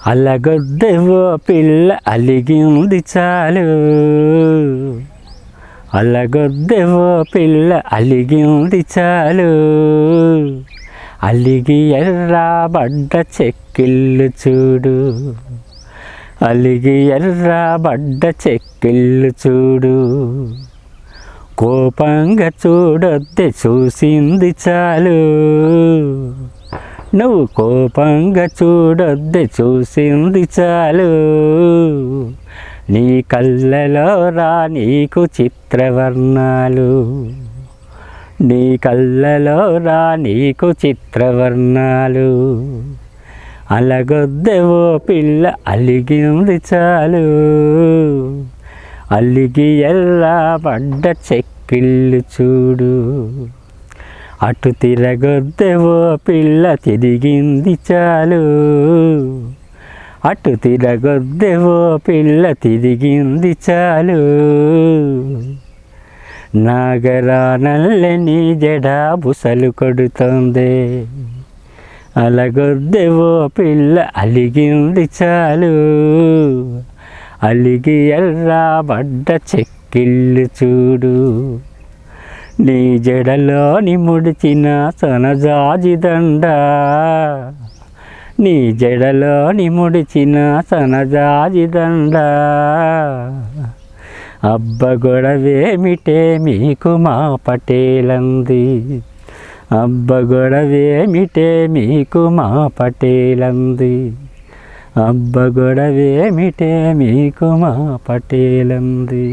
అల్లగొద్దెవో పిల్ల అలిగింది చాలు అల్లగొద్దెవో పిల్ల అలిగింది చాలు అలిగి ఎర్రబడ్డ చెక్కిళ్ళు చూడు అలిగి ఎర్రబడ్డ చెక్కిళ్ళు చూడు కోపంగా చూడొద్దే చూసింది చాలు నువ్వు కోపంగా చూడొద్దే చూసింది చాలు. నీ కళ్ళలో రా నీకు చిత్రవర్ణాలు. నీ కళ్ళలో రా నీకు చిత్రవర్ణాలు. అలగొద్దెవో పిల్ల అలిగింది చాలు. అలిగి ఎల్లా పడ్డ చెక్కిళ్ళు చూడు. అటు తిరగొద్దెవో పిల్ల తిరిగింది చాలు. అటు తిరగొద్దెవో పిల్ల తిరిగింది చాలు. నాగరా జడా బుసలు కొడుతుంది. అలగొద్దెవో పిల్ల అలిగింది చాలు. అలిగి ఎర్రబడ్డ చెక్కిళ్ళు చూడు. నీ జడలోని ముడిచిన సనజాజి దండ. నీ జడలోని ముడిచిన సనజాజి దండ. అబ్బ గొడవేమిటే మీకు మా పటేలంది? అబ్బ గొడవేమిటే మీకు మా పటేలంది? అబ్బ గొడవేమిటే మీకు మా పటేలంది?